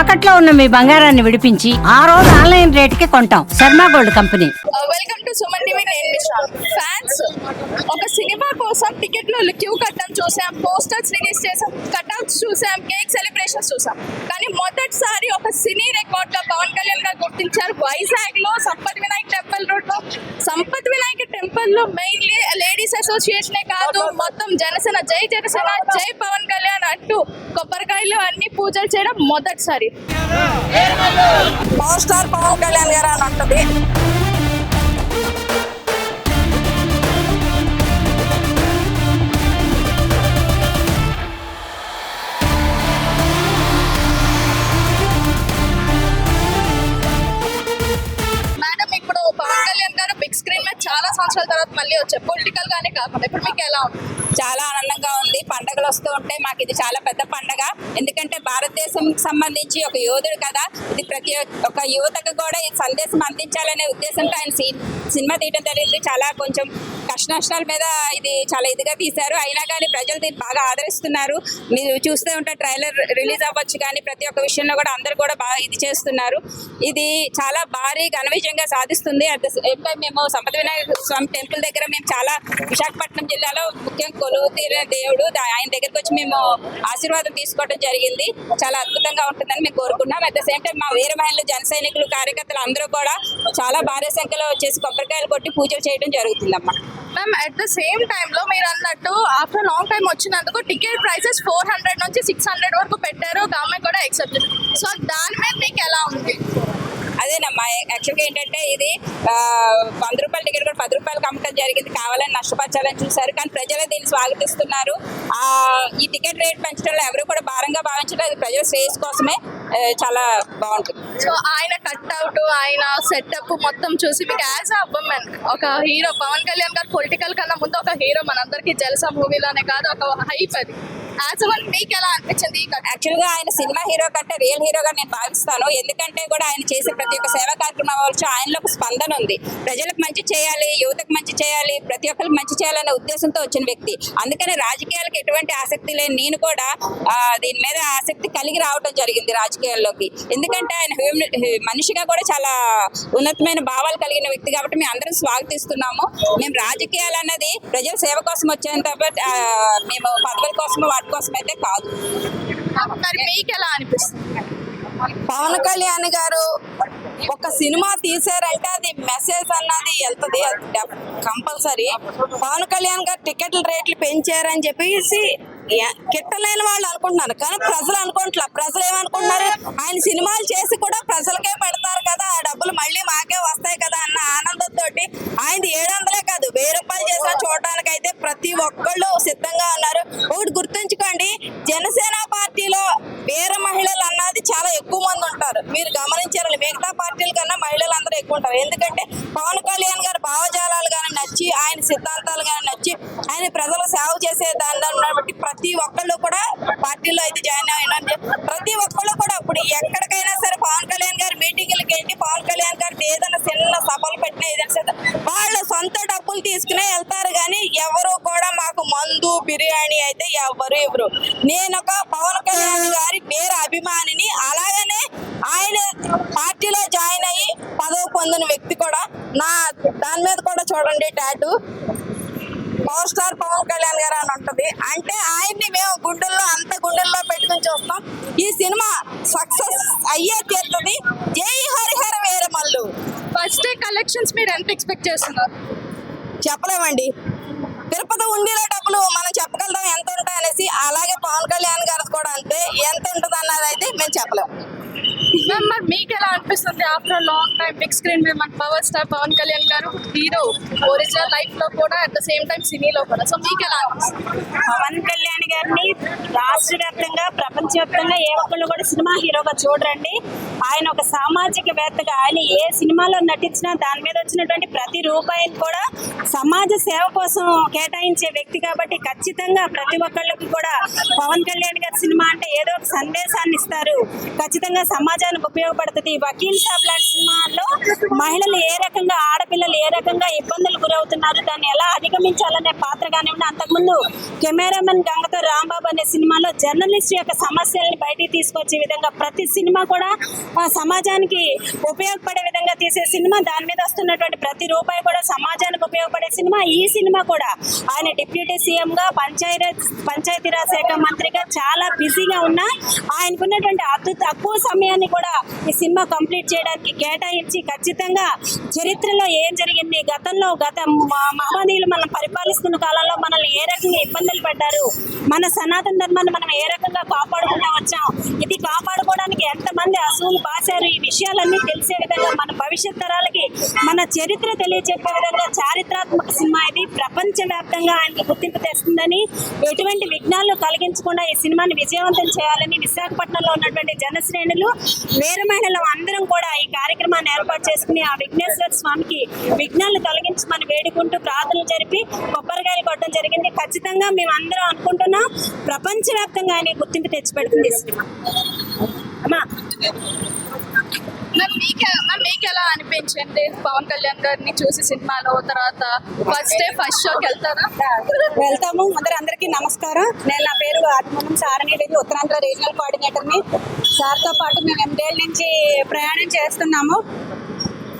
తాకట్లో ఉన్న మీ బంగారాన్ని విడిపించి ఆ రోజు ఆన్లైన్ రేటుకి కొంటాం. Sharma gold company. Welcome to Suman TV నేను మిశ్రా ఫ్యాన్స్ ఒక సినిమా కోసం టికెట్లు క్యూ కట్టడం చూసాం. పోస్టర్స్ రిలీజ్ చేసాం. కట్అవుట్స్ చూసాం. కేక్ సెలబ్రేషన్స్ చూసాం. కానీ మొదటిసారి ఒక సినీ రికార్డ్గా పవన్ కళ్యాణ్ గారు గుర్తించారు. వైజాగ్లో సంపత్ వినాయక్ టెంపుల్ రోడ్లో సంపత్ టెంపుల్లో మెయిన్లీ లేడీస్ అసోసియేషనే కాదు మొత్తం జనసేన జై జనసేన జై పవన్ కళ్యాణ్ అంటూ కొబ్బరికాయలు అన్ని పూజలు చేయడం మొదటిసారి. పవర్ స్టార్ పవన్ కళ్యాణ్ గారు అని ఉంటుంది సంవత్సరాల తర్వాత మళ్ళీ వచ్చారు పొలిటికల్ గానే కాకుండా ఇప్పుడు మీకు ఎలా ఉంది? చాలా ఆనందంగా ఉంది. పండగలు వస్తూ ఉంటే మాకు ఇది చాలా పెద్ద పండగ. ఎందుకంటే భారతదేశం సంబంధించి ఒక యోధుడు కదా. ఇది ప్రతి ఒక్క యువతకు కూడా ఈ సందేశం అందించాలనే ఉద్దేశంతో ఆయన సినిమా తీయడం జరిగింది. చాలా కొంచెం కష్ట నష్టాల మీద ఇది చాలా ఇదిగా తీశారు. అయినా కానీ ప్రజలు దీన్ని బాగా ఆదరిస్తున్నారు. మీరు చూస్తూ ఉంటే ట్రైలర్ రిలీజ్ అవ్వచ్చు కానీ ప్రతి ఒక్క విషయంలో కూడా అందరూ కూడా బాగా ఇది చేస్తున్నారు. ఇది చాలా భారీ ఘన విజయంగా సాధిస్తుంది. అట్ ద సేమ్ టైం మేము సంపద వినాయక స్వామి టెంపుల్ దగ్గర మేము చాలా విశాఖపట్నం జిల్లాలో ముఖ్యం కొలువు తీరిన దేవుడు ఆయన దగ్గరికి వచ్చి మేము ఆశీర్వాదం తీసుకోవడం జరిగింది. చాలా అద్భుతంగా ఉంటుందని మేము కోరుకున్నాం అట్ ద సేమ్ టైం మా వీర మహిళలు జన సైనికులు కార్యకర్తలు అందరూ కూడా చాలా భారీ సంఖ్యలో వచ్చేసి కొబ్బరికాయలు కొట్టి పూజలు చేయడం జరుగుతుందమ్మా. మ్యామ్ అట్ ద సేమ్ టైమ్లో మీరు అన్నట్టు ఆఫ్టర్ లాంగ్ టైం వచ్చినందుకు టికెట్ ప్రైసెస్ ఫోర్ హండ్రెడ్ నుంచి సిక్స్ హండ్రెడ్ వరకు పెట్టారు. గవర్నమెంట్ కూడా ఎక్సెప్ట్ సో దాని మీద మీకు ఎలా ఉంది? అదేనమ్మా యాక్చువల్గా ఏంటంటే ఇది వంద రూపాయల టికెట్ కూడా పది రూపాయలకు అమ్మటం జరిగింది. కావాలని నష్టపరచాలని చూశారు. కానీ ప్రజలు దీన్ని స్వాగతిస్తున్నారు. ఆ, ఈ టికెట్ రేట్ పెంచడంలో ఎవరు కూడా భారంగా భావించడం అది ప్రజల శ్రేయస్ కోసమే చాలా బాగుంటుంది. సో ఆయన కట్అవుట్ ఆయన సెటప్ మొత్తం చూసి మీకు యాజ్ అ ఉమెన్ ఒక హీరో పవన్ కళ్యాణ్ గారు పొలిటికల్ కన్నా ముందు ఒక హీరో మనందరికీ జలసా మూవీలోనే కాదు ఒక హైప్ అది. యాజ్ వన్ మీకు ఎలా అనిపించింది ఈ కట్ యాక్చువల్గా ఆయన సినిమా హీరో కంటే రియల్ హీరోగా నేను భావిస్తాను. ఎందుకంటే కూడా ఆయన చేసే ప్రతి ఒక్క సేవా కార్యక్రమం అవ్వచ్చు ఆయనలో ఒక స్పందన ఉంది. ప్రజలకు మంచి చేయాలి యువతకు మంచి చేయాలి ప్రతి ఒక్కరికి మంచి చేయాలనే ఉద్దేశంతో వచ్చిన వ్యక్తి. అందుకని రాజకీయాలకు ఎటువంటి ఆసక్తి లేని నేను కూడా దీని మీద ఆసక్తి కలిగి రావడం జరిగింది రాజకీయాల్లోకి. ఎందుకంటే ఆయన మనిషిగా కూడా చాలా ఉన్నతమైన భావాలు కలిగిన వ్యక్తి కాబట్టి మేము అందరం స్వాగతిస్తున్నాము. మేము రాజకీయాలు అన్నది ప్రజల సేవ కోసం వచ్చాం తప్ప మేము పదవుల కోసం వాటి కోసం అయితే కాదు. మరి మీకు ఎలా అనిపిస్తుంది? పవన్ కళ్యాణ్ గారు ఒక సినిమా తీసారంటే అది మెసేజ్ అన్నది వెళ్తుంది. కంపల్సరీ. పవన్ కళ్యాణ్ గారు టికెట్ల రేట్లు పెంచారని చెప్పేసి కిట్టలేని వాళ్ళు అనుకుంటున్నారు. కానీ ప్రజలు అనుకుంటున్నా ప్రజలు ఏమనుకుంటున్నారు? ఆయన సినిమాలు చేసి కూడా ప్రజలకే పెడతారు కదా. ఆ డబ్బులు మళ్ళీ మాకే వస్తాయి కదా అన్న ఆనందంతో ఆయన ఏడు వందలే కాదు. వెయ్యి రూపాయలు చేసిన చూడడానికి అయితే ప్రతి ఒక్కళ్ళు సిద్ధంగా ఉన్నారు. ఒకటి గుర్తుంచుకోండి. జనసేన పార్టీలో వేరే మహిళలు అన్నది చాలా ఎక్కువ మంది ఉంటారు. మీరు గమనించారు మిగతా పార్టీల కన్నా మహిళలు అందరూ ఎక్కువ ఉంటారు. ఎందుకంటే పవన్ కళ్యాణ్ గారి భావజాలాలు కానీ నచ్చి ఆయన సిద్ధాంతం అయితే ఎవరు ఇవ్వరు. నేను ఒక పవన్ కళ్యాణ్ గారి పేరు అభిమానిని అలాగనే ఆయన పార్టీలో జాయిన్ అయ్యి పదవి పొందిన వ్యక్తి కూడా నా దాని మీద కూడా చూడండి tattoo. Power star Pawan Kalyan గారు అని ఉంటది. అంటే ఆయన్ని మేము గుండెల్లో అంత గుండెల్లో పెట్టుకుని చూస్తాం. ఈ సినిమా సక్సెస్ అయ్యే తీరుతుంది. జై Harihara Veeramallu. First day collections మీరు ఎంత ఎక్స్పెక్ట్ చేస్తున్నారు? చెప్పలేమండి. తిరుపతి ఉండేలా డబ్బులు మనం చెప్పగలం ఎంత ఉంటాయి అనేసి అలాగే పవన్ కళ్యాణ్ గారు కూడా అంతే. ఎంత ఉంటుంది అన్నది అయితే మేము చెప్పలేము మ్యామ్ మరి మీకు ఎలా అనిపిస్తుంది after long time big screen మీద మన పవర్ స్టార్ పవన్ కళ్యాణ్ గారు హీరో ఒరిజినల్ లైఫ్లో కూడా అట్ ద సేమ్ టైం సినీలో కూడా. సో మీకు ఎలా అనిపిస్తుంది? పవన్ కళ్యాణ్ గారిని రాష్ట్ర వ్యాప్తంగా ప్రపంచవ్యాప్తంగా ఏ ఒక్కళ్ళు కూడా సినిమా హీరోగా చూడరండి. ఆయన ఒక సామాజిక వేత్తగా ఆయన ఏ సినిమాలో నటించినా దాని మీద వచ్చినటువంటి ప్రతి రూపాయిని కూడా సమాజ సేవ కోసం కేటాయించే వ్యక్తి కాబట్టి ఖచ్చితంగా ప్రతి ఒక్కళ్ళకి కూడా పవన్ కళ్యాణ్ గారి సినిమా అంటే ఏదో ఒక సందేశాన్ని ఇస్తారు. ఖచ్చితంగా సమాజానికి ఉపయోగపడుతుంది. వకీల్ సాబ్ లాంటి సినిమాల్లో మహిళలు ఏ రకంగా ఆడపిల్లలు ఏ రకంగా ఇబ్బందులు గురవుతున్నారు దాన్ని ఎలా అధిగమించాలనే పాత్ర కానివ్వండి. అంతకుముందు కెమెరామెన్ గంగతో రాంబాబు అనే సినిమాలో జర్నలిస్ట్ యొక్క సమస్యల్ని బయటికి తీసుకొచ్చే విధంగా ప్రతి సినిమా కూడా సమాజానికి ఉపయోగపడే విధంగా తీసే సినిమా. దాని మీద వస్తున్నటువంటి ప్రతి రూపాయి కూడా సమాజానికి ఉపయోగపడే సినిమా. ఈ సినిమా కూడా ఆయన డిప్యూటీ సీఎంగా పంచాయతీ పంచాయతీరాజ్ శాఖ మంత్రిగా చాలా బిజీగా ఉన్నా ఆయనకున్నటువంటి అతి తక్కువ సమయాన్ని కూడా ఈ సినిమా కంప్లీట్ చేయడానికి కేటాయించి ఖచ్చితంగా చరిత్రలో ఏం జరిగింది? గతంలో గత మహనీయులు మనం పరిపాలిస్తున్న కాలంలో మనల్ని ఏ రకంగా ఇబ్బందులు పడ్డారు? మన సనాతన ధర్మాన్ని మనం ఏ రకంగా కాపాడుకుంటా వచ్చాం? ఇది కాపాడుకోవడానికి ఎంతమంది అసూలు బాసారు ఈ విషయాలన్నీ తెలిసే విధంగా మన భవిష్యత్ తరాలకి మన చరిత్ర తెలియజెప్పే విధంగా చారిత్రాత్మక సినిమా ప్రపంచవ్యాప్తంగా ప్రపంచ ఆయనకి గుర్తింపు తెస్తుందని ఎటువంటి విఘ్నాలు కలిగించకుండా ఈ సినిమాని విజయవంతం చేయాలని విశాఖపట్నంలో ఉన్నటువంటి జనశ్రేణులు వేరు అందరం కూడా ఈ కార్యక్రమాన్ని ఏర్పాటు చేసుకుని ఆ విఘ్నేశ్వర స్వామికి విఘ్నాలు తొలగించమని వేడుకుంటూ ప్రార్థనలు జరిపి కొబ్బరికాయలు కొట్టడం జరిగింది. ఖచ్చితంగా మేము అందరం అనుకుంటున్నాం ప్రపంచవ్యాప్తంగా ఆయన గుర్తింపు తెచ్చిపెడుతుంది ఈ సినిమా. అమ్మా. మ్యామ్ మీకు మ్యామ్ మీకు ఎలా అనిపించింది? పవన్ కళ్యాణ్ గారిని చూసి సినిమాలో తర్వాత ఫస్ట్ డే ఫస్ట్ షోకి వెళ్తారా? వెళ్తాము. అందరు అందరికీ నమస్కారం. నేను నా పేరు ఆత్మనం సారణిదేవి ఉత్తరాంధ్ర రీజనల్ కోఆర్డినేటర్ని. సార్తో పాటు మేము ఎనిమిదేళ్ళ నుంచి ప్రయాణం చేస్తున్నాము.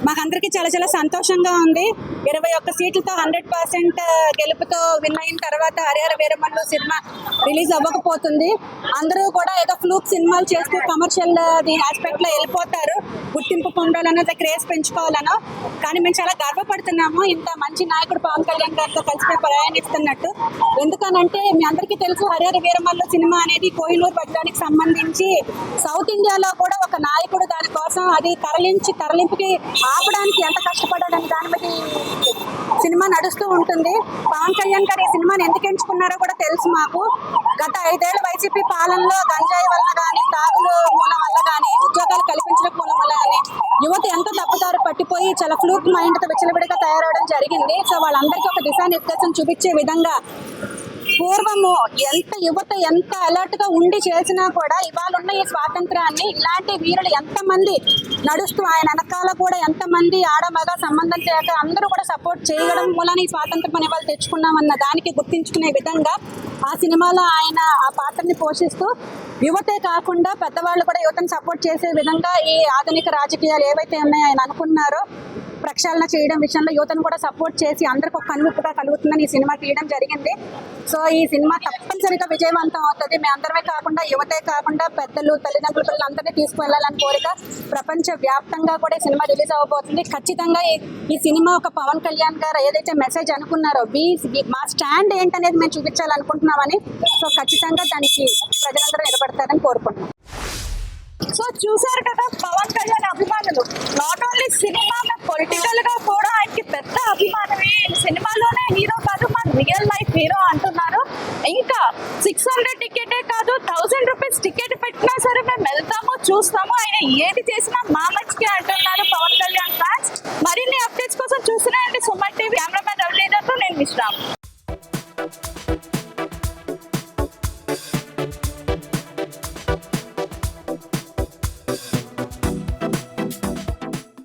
మాకందరికీ చాలా చాలా సంతోషంగా ఉంది. ఇరవై ఒక్క సీట్లతో హండ్రెడ్ పర్సెంట్ గెలుపుతో విన్ అయిన తర్వాత హరిహర వీరమల్లు సినిమా రిలీజ్ అవ్వకపోతుంది. అందరూ కూడా ఏదో ఫ్లూక్ సినిమాలు చేస్తూ కమర్షియల్ ఆస్పెక్ట్లో వెళ్ళిపోతారు. గుర్తింపు పొందాలనో క్రేజ్ పెంచుకోవాలనో. కానీ మేము చాలా గర్వపడుతున్నాము. ఇంత మంచి నాయకుడు పవన్ కళ్యాణ్ గారితో కలిసి ప్రయాణిస్తున్నట్టు. ఎందుకనంటే మీ అందరికీ తెలుసు హరిహర వీరమల్లు సినిమా అనేది కోహినూరు పట్టడానికి సంబంధించి సౌత్ ఇండియాలో కూడా ఒక నాయకుడు దానికోసం అది తరలించి తరలింపుకి ఆపడానికి ఎంత కష్టపడ్డాడని దాన్ని బట్టి సినిమా నడుస్తూ ఉంటుంది. పవన్ కళ్యాణ్ గారు ఈ సినిమాని ఎందుకు ఎంచుకున్నారో కూడా తెలుసు మాకు. గత ఐదేళ్ళ వైసీపీ పాలనలో గంజాయి వల్ల కానీ తాగులు మూలం వల్ల కానీ ఉద్యోగాలు కల్పించడం మూలం వల్ల కానీ యువత ఎంతో తప్పుదారు పట్టిపోయి చాలా ఫ్లూక్ మైండ్తో విచ్చలవిడిగా తయారవడం జరిగింది. సో వాళ్ళందరికీ ఒక దిశానిర్దేశం చూపించే విధంగా పూర్వము ఎంత యువత ఎంత అలర్ట్గా ఉండి చేసినా కూడా ఇవాళ ఉన్న ఈ స్వాతంత్రాన్ని ఇలాంటి వీరులు ఎంతమంది నడుస్తూ ఆయన వెనకాల కూడా ఎంతమంది ఆడ మగ సంబంధం చేయక అందరూ కూడా సపోర్ట్ చేయడం మూలన ఈ స్వాతంత్రం అనే వాళ్ళు తెచ్చుకున్నామన్న దానికి గుర్తించుకునే విధంగా ఆ సినిమాలో ఆయన ఆ పాత్రని పోషిస్తూ యువతే కాకుండా పెద్దవాళ్ళు కూడా యువతను సపోర్ట్ చేసే విధంగా ఈ ఆధునిక రాజకీయాలు ఏవైతే ఉన్నాయో ఆయన అనుకున్నారో ప్రక్షాళన చేయడం విషయంలో యువతను కూడా సపోర్ట్ చేసి అందరికి ఒక కనువిప్పుగా కలుగుతుందని ఈ సినిమా తీయడం జరిగింది. సో ఈ సినిమా తప్పనిసరిగా విజయవంతం అవుతుంది. మీ అందరమే కాకుండా యువతే కాకుండా పెద్దలు తల్లిదండ్రులు పిల్లలందరినీ తీసుకువెళ్ళాలని కోరిక ప్రపంచ వ్యాప్తంగా కూడా ఈ సినిమా రిలీజ్ అవ్వబోతుంది. ఖచ్చితంగా ఈ- ఈ సినిమా ఒక పవన్ కళ్యాణ్ గారు ఏదైతే మెసేజ్ అనుకున్నారో బీ మా స్టాండ్ ఏంటనేది మేము చూపించాలనుకుంటున్నామని సో ఖచ్చితంగా దానికి ప్రజలందరూ నిలబడతారని కోరుకుంటున్నాం. సో చూసారు కదా పవన్ చూస్తాము. ఆయన ఏది చేసినా మా మంచికి అంటున్నారు పవన్ కళ్యాణ్ ఫ్యాన్స్ మరిన్ని అప్డేట్స్ కోసం చూస్తున్నాయండి సుమన్ టీవీ. కెమెరామెన్ రవిలేదంటూ నేను విశ్రామ్